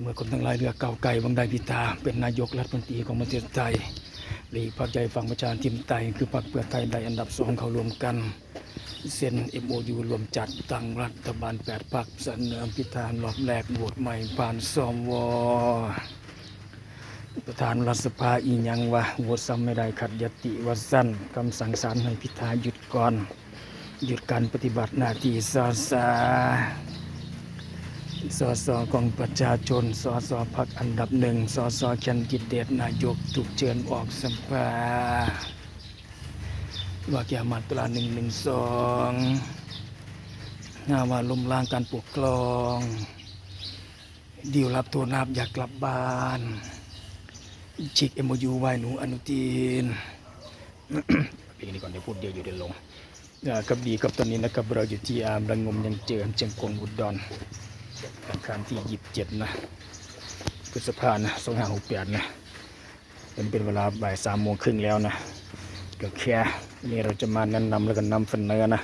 เมื่อคนทั้งหลายเลือเก่าไก่วังใดพิธาเป็นนายกรัฐมนตรีของประเทศไทยหลีกพรรคใจฝั่งประชาธิปไตยคือพรรคเพื่อไทยได้อันดับสองเขารวมกัน เซ็นเอ็มโอยูรวมจัดตั้งรัฐบาลแปดพรรคเสนอพิธารอบแรกโหวตใหม่ผ่านสวประธานรัฐสภาอีหยังวะโหวตซ้ำไม่ได้ขัดยติว่าสั้นคำสั่งศาลให้พิธาหยุดก่อน หยุดการปฏิบัติหน้าที่สส สสของประชาชน สสพักอันดับหนึ่ง สสแคนดิเดตนายกถูกเชิญออกสภาว่าแกมาตราหนึ่งหนึ่งสองงาว่าล้มล้างการปกครองดิวรับโทษนาบอยากกลับบ้านชิกเอ็มยูไว้หนูอนุทินปีนี้ก่อนเดี๋ยวพูดเดียวอยู่เดี๋ยวลงกับดีกับตอนนี้นะครับเราอยู่ที่อามระงมยังเจอเจียงกงอุดร อังคารที่ยี่สิบเจ็ดนะพฤษภานะสองห้าหกแปดนะเป็นเป็นเวลาบ่ายสามโมงครึ่งแล้วนะก็แค่นี่เราจะมาแนะนำแล้วก็นำเสนอนะ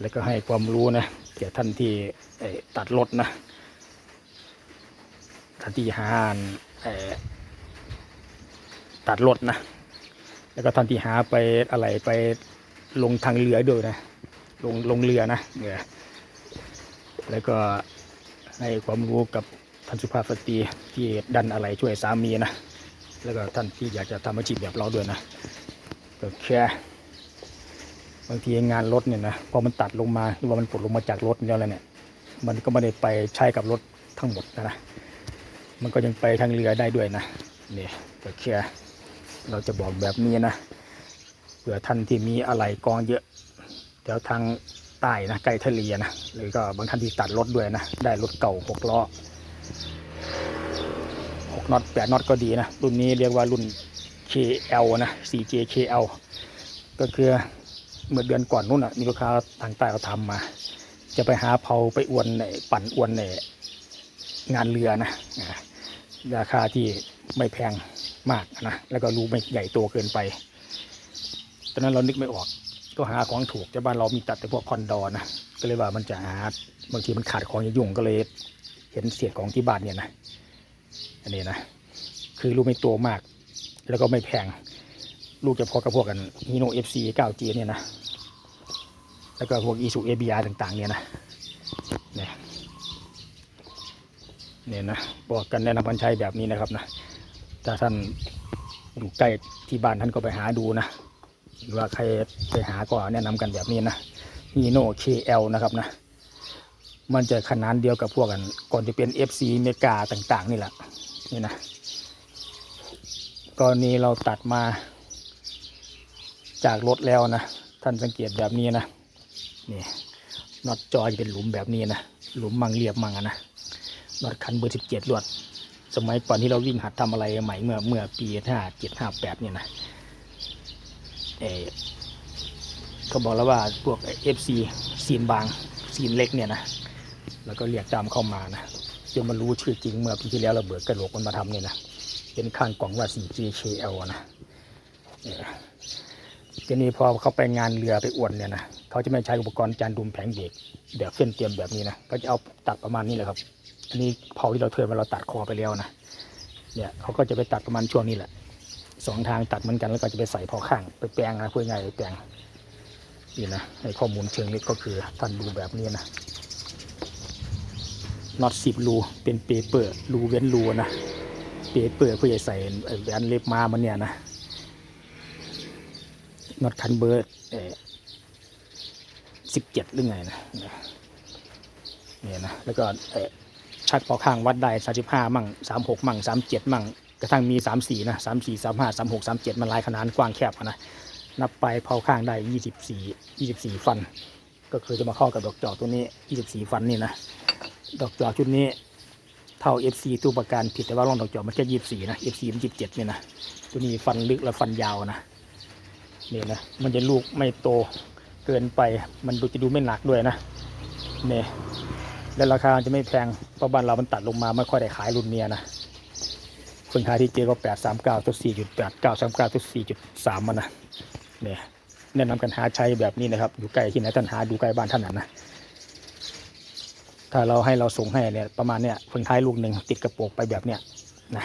แล้วก็ให้ความรู้นะแก่ท่านที่ตัดรถนะท่านที่หาตัดรถนะ แล้วก็ท่านที่หาไปอะไรไปลงทางเรือด้วยนะ ลงลงเรือนะเรือแล้วก็ ให้ความรู้กับท่านสุภาพสตรีที่ดันอะไรช่วยสามีนะ แล้วก็ท่านที่อยากจะทำอาชีพแบบเราด้วยนะก็แค่บางทีงานรถเนี่ยนะพอมันตัดลงมาหรือว่ามันปลดลงมาจากรถเนี่ยอะไรเนี่ยมันก็ไม่ได้ไปใช้กับรถทั้งหมดนะนะมันก็ยังไปทางเรือได้ด้วยนะนี่ก็แค่เราจะบอกแบบนี้นะเผื่อท่านที่มีอะไรกองเยอะแถวทาง ใต้นะใกล้ทะเลนะหรือก็บางท่านที่ตัดรถด้วยนะได้รถเก่าหกล้อหกน็อตแปดน็อตก็ดีนะรุ่นนี้เรียกว่ารุ่น KL นะ 4J KL ก็คือเมื่อเดือนก่อนนู้นอะมีลูกค้าทางใต้เขาทำมา จะไปหาเผาไปอวนในปั่นอวนในงานเรือนะราคาที่ไม่แพงมากนะแล้วก็รูไม่ใหญ่โตเกินไปตอนนั้นเรานึกไม่ออก ก็หาของถูกแต่บ้านเรามีตัดแต่พวกคอนดอนะก็เลยว่ามันจะหาบางทีมันขาดของยุ่งก็เลย เห็นเศษของที่บ้านเนี่ยนะอันนี้นะคือลูกไม่โตมาก แล้วก็ไม่แพงลูกจะพอกับพวกกันฮีโน่เอฟซีเก้าจีเนี่ยนะแล้วก็พวกอีซูเอบีอาต่างๆ เนี่ยนะเนี่ยเนี่ยนะบอกกันแนะนำพันชัยแบบนี้นะครับนะถ้าท่านอยู่ใกล้ที่บ้านท่านก็ไปหาดูนะ หรือว่าใครไปหาก็แนะนำกันแบบนี้นะฮีโน่ KL นะครับนะ มันจะขนาดเดียวกับพวกกัน ก่อนจะเป็น FC เมกาต่างๆ นี่แหละ นี่นะกรณีเราตัดมาจากรถแล้วนะ ท่านสังเกตแบบนี้นะ นี่น็อตจอยเป็นหลุมแบบนี้นะ หลุมมังเรียบมังนะน็อตคันเบอร์สิบเจ็ดลวด สมัยก่อนที่เราวิ่งหัดทำอะไรใหม่เมื่อเมื่อปีห้าเจ็ดห้าแปดเนี่ยนะ เอเขาบอกแล้วว่าพวกเอฟซีซีนบางซีนเล็กเนี่ยนะแล้วก็เรียกตามเข้ามานะจนมารู้ชื่อจริงเมื่อปีที่แล้วเราเบิดกระโหลกมันมาทำเนี่ยนะเป็นข้างกล่องว่า 4GKL นะเออทีนี้พอเขาไปงานเรือไปอวนเนี่ยนะเขาจะไม่ใช้อุปกรณ์จานดุมแผงเบรกแบบเส้นเตรียมแบบนี้นะก็จะเอาตัดประมาณนี้แหละครับอันนี้เผาที่เราเทิร์นมาเราตัดคอไปแล้วนะเนี่ยเขาก็จะไปตัดประมาณช่วงนี้แหละ สองทางตัดเหมือนกันแล้วก็จะไปใส่พอข้างไปแปลงนะเพื่อไงายแปลงนี่นะในข้อมูลเชิงลึกก็คือท่านดูแบบนี้นะน็อตสิบรูเป็นเปเปอร์รูเว้นรูนะเปเปอร์เพื่อจะใส่แหวนเล็บมามันเนี่ยนะน็อตคันเบอร์สิบเจ็ดหรือไงนะเนี่ยนะแล้วก็ชักพอข้างวัดได้สามสิบห้ามั่งสามหกมั่งสามเจ็ดมั่ง กระทั่งมี 3 4 นะ 3 4 3 5 3 6 3 7 มันลายขนาดกว้างแคบนะ นับไปเผาข้างได้ 24 24 ฟัน ก็คือจะมาเข้ากับดอกจอกตัวนี้ 24 ฟันนี่นะ ดอกจอกชุดนี้เท่า FC ตู้ประกันผิดแต่ว่าร่องดอกจอกมันแค่24 นะ FC มัน27เนี่ยนะ ตัวนี้ฟันลึกและฟันยาวนะนี่นะ มันจะลูกไม่โตเกินไป มันดูจะดูไม่หนักด้วยนะเนี่ยและราคาจะไม่แพง เพราะบ้านเรามันตัดลงมาไม่ค่อยได้ขายรุ่นเนี้ยนะ คนขายที่เจก็แปดสามเก้าตัวสี่จุดแปดเก้าสามเก้าตัวสี่จุดสามมันนะเนี่ยแนะนำกันหาใช้แบบนี้นะครับ อยู่ใกล้ที่ไหนท่านหาดูใกล้บ้านท่านนะนะถ้าเราให้เราส่งให้เนี่ยประมาณเนี่ยเฟืองท้ายลูกหนึ่งติดกระโปรงไปแบบเนี้ยนะ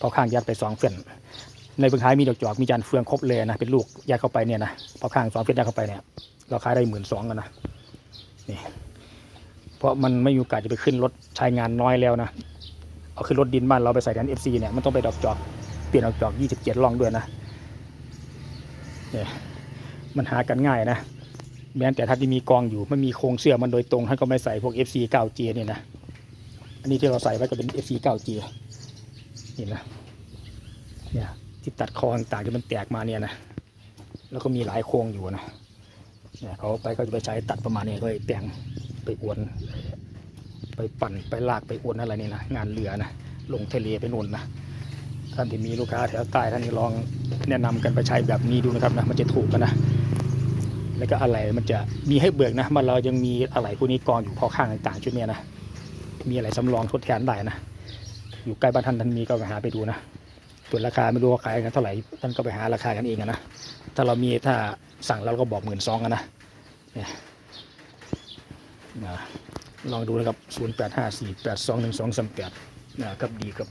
พอข้างยัดไปสองเส้นในเฟืองท้ายมีดอกจอกมีจานเฟืองครบเลยนะเป็นลูกยัดเข้าไปเนี่ยนะพอข้างสองเส้นยัดเข้าไปเนี่ยเราขายได้หมื่นสองกันนะนี่เพราะมันไม่มีโอกาสจะไปขึ้นรถใช้งานน้อยแล้วนะ เอาขึ้นรถดินบ้านเราไปใส่แทนเอฟซีเนี่ยมันต้องไปดอกจอกเปลี่ยนดอกจอกยี่สิบเจ็ดล่องด้วยนะเนี่ยมันหากันง่ายนะแม้แต่ถ้าที่มีกองอยู่ไม่มีโครงเสื้อมันโดยตรงท่านก็ไม่ใส่พวก FC 9G เนี่ยนะอันนี้ที่เราใส่ไว้ก็เป็น FC 9G เห็นไหมเนี่ยที่ตัดคอต่างๆที่มันแตกมาเนี่ยนะแล้วก็มีหลายโครงอยู่นะเนี่ยเขาไปก็จะไปใช้ตัดประมาณนี้ก็ไปแต่งไปอวน ไปปั่นไปลากไปอวนอะไรนี่นะงานเรือนะลงทะเลไปนู่นนะท่านที่มีลูกค้าแถวใต้ท่านลองแนะนำกันไปใช้แบบนี้ดูนะครับนะมันจะถูกกันนะแล้วก็อะไรมันจะมีให้เบิกนะมันเรายังมีอะไรพวกนี้กองอยู่พอข้างต่างๆชุดนี้นะมีอะไรสำรองทดแทนได้นะอยู่ใกล้บ้านท่านท่านมีก็ไปหาไปดูนะส่วนราคาไม่รู้ว่าขายกันเท่าไหร่ท่านก็ไปหาราคากันเองนะถ้าเรามีถ้าสั่งเราก็บอกหมื่นสองกันนะเนี่ยนะ ลองดูนะครับ 0 8 5 4 8 2 1 2 3 8 นะครับดีครับ